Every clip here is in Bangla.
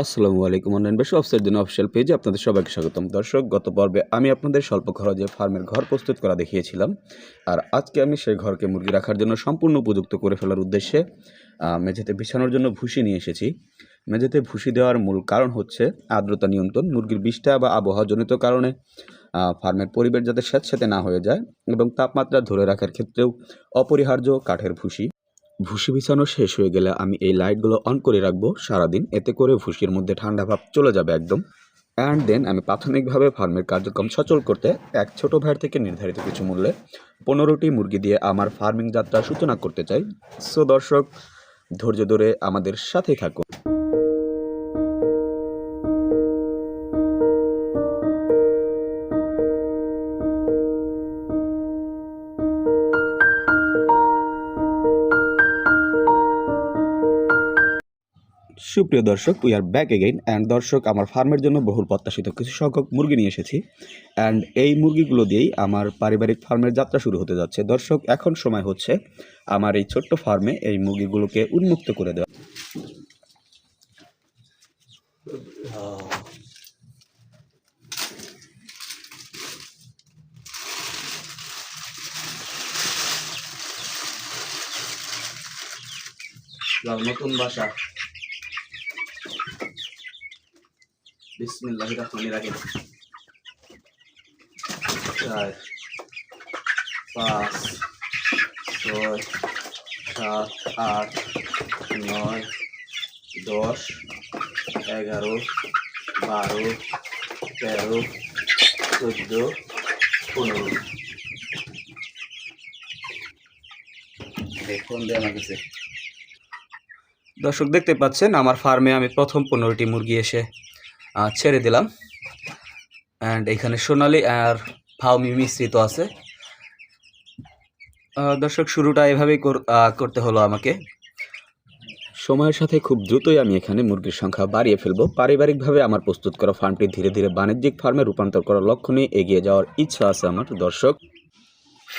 আসসালামু আলাইকুম অনলাইন বেশ অফসাইড দিন অফিসিয়াল পেজে আপনাদের সবাইকে স্বাগতম। দর্শক, গত পর্বে আমি আপনাদের স্বল্প খরচে ফার্মের ঘর প্রস্তুত করা দেখিয়েছিলাম। আর আজকে আমি সেই ঘরকে মুরগি রাখার জন্য সম্পূর্ণ উপযুক্ত করে ফেলার উদ্দেশ্যে মেঝেতে বিছানোর জন্য ভুসি নিয়ে এসেছি। মেঝেতে ভুসি দেওয়ার মূল কারণ হচ্ছে আর্দ্রতা নিয়ন্ত্রণ, মুরগির বিষ্ঠা বা আবহাওয়াজনিত কারণে ফার্মের পরিবেশ যাতে স্যাঁতস্যাঁতে না হয়ে যায় এবং তাপমাত্রা ধরে রাখার ক্ষেত্রেও অপরিহার্য কাঠের ভুসি ভুসি বিছানো শেষ হয়ে গেলে আমি এই লাইটগুলো অন করে রাখব সারাদিন। এতে করে ভুসির মধ্যে ঠান্ডা ভাব চলে যাবে একদম। অ্যান্ড দেন আমি প্রাথমিকভাবে ফার্মের কার্যক্রম সচল করতে এক ছোট ভাইয়ের থেকে নির্ধারিত কিছু মূল্যে পনেরোটি মুরগি দিয়ে আমার ফার্মিং যাত্রা সূচনা করতে চাই। সো দর্শক, ধৈর্য ধরে আমাদের সাথে থাকুন। সুপ্রিয় দর্শক we are back again and দর্শক, আমার ফার্মের জন্য বহুল প্রত্যাশিত কিছু সংখ্যক মুরগি নিয়ে এসেছি অ্যান্ড এই মুরগিগুলো দিয়েই আমার পারিবারিক ফার্মের যাত্রা শুরু হতে যাচ্ছে। দর্শক, এখন সময় হচ্ছে আমার এই ছোট্ট ফার্মে এই মুরগিগুলোকে উন্মুক্ত করে দেওয়া। নতুন বাসা। বিসমিল্লাহ রহমানির রহিম। চার পাঁচ ছয় সাত আট নয় দশ এগারো বারো তেরো চোদ্দ পনেরো। দেখুন দেয় আমার কাছে দর্শক দেখতে পাচ্ছেন আমার ফার্মে আমি প্রথম পনেরোটি মুরগি এসে ছেড়ে দিলাম। অ্যান্ড এখানে সোনালি আর ফাউমি মিশ্রিত আছে। দর্শক, শুরুটা এভাবেই কর- করতে হলো আমাকে। সময়ের সাথে খুব দ্রুতই আমি এখানে মুরগির সংখ্যা বাড়িয়ে ফেলব। পারিবারিকভাবে আমার প্রস্তুত করা ফার্মটি ধীরে ধীরে বাণিজ্যিক ফার্মে রূপান্তর করার লক্ষ্য নিয়ে এগিয়ে যাওয়ার ইচ্ছা আছে আমার। দর্শক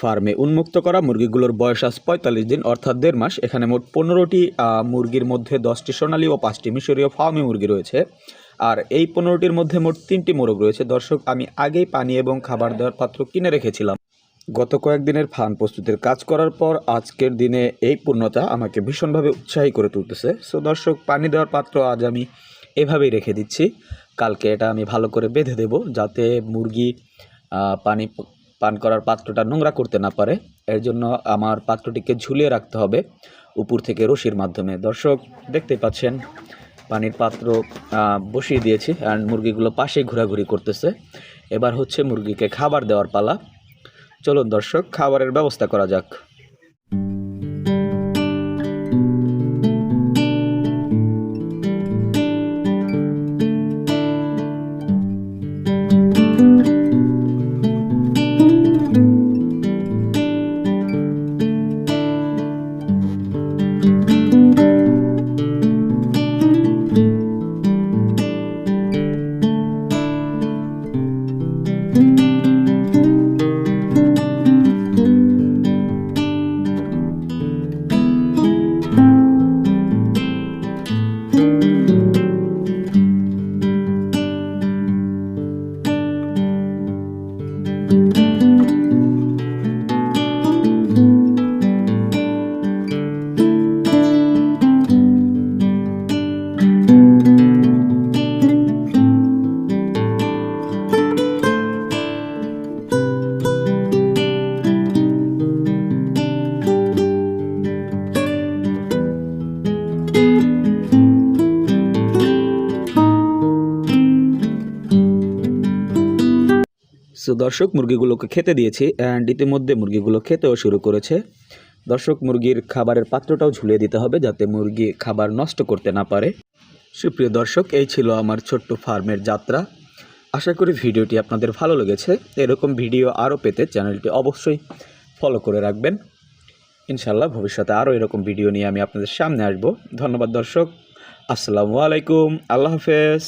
ফার্মে উন্মুক্ত করা মুরগিগুলোর বয়স আজ পঁয়তাল্লিশ দিন, অর্থাৎ দেড় মাস। এখানে মোট পনেরোটি মুরগির মধ্যে দশটি সোনালী ও পাঁচটি মিশরীয় ফার্মি মুরগি রয়েছে। আর এই পনেরোটির মধ্যে মোট তিনটি মোরগ রয়েছে। দর্শক, আমি আগেই পানি এবং খাবার দেওয়ার পাত্র কিনে রেখেছিলাম। গত কয়েকদিনের ফার্ম প্রস্তুতির কাজ করার পর আজকের দিনে এই পূর্ণতা আমাকে ভীষণভাবে উৎসাহী করে তুলতেছে। সো দর্শক, পানি দেওয়ার পাত্র আজ আমি এভাবেই রেখে দিচ্ছি। কালকে এটা আমি ভালো করে বেঁধে দেব যাতে মুরগি পানি পান করার পাত্রটা নোংরা করতে না পারে। এর জন্য আমার পাত্রটিকে ঝুলিয়ে রাখতে হবে উপর থেকে রশির মাধ্যমে। দর্শক দেখতে পাচ্ছেন পানির পাত্র বসিয়ে দিয়েছি আর মুরগিগুলো পাশেই ঘোরাঘুরি করতেছে। এবার হচ্ছে মুরগিকে খাবার দেওয়ার পালা। চলুন দর্শক, খাবারের ব্যবস্থা করা যাক। সো দর্শক মুরগিগুলোকে খেতে দিয়েছি অ্যান্ড ইতিমধ্যে মুরগিগুলো খেতেও শুরু করেছে। দর্শক মুরগির খাবারের পাত্রটাও ঝুলিয়ে দিতে হবে যাতে মুরগি খাবার নষ্ট করতে না পারে। সুপ্রিয় দর্শক, এই ছিল আমার ছোট্ট ফার্মের যাত্রা। আশা করি ভিডিওটি আপনাদের ভালো লেগেছে। এরকম ভিডিও আরও পেতে চ্যানেলটি অবশ্যই ফলো করে রাখবেন। ইনশাল্লাহ ভবিষ্যতে আরও এরকম ভিডিও নিয়ে আমি আপনাদের সামনে আসব। ধন্যবাদ দর্শক। আসসালামু আলাইকুম। আল্লাহ হাফেজ।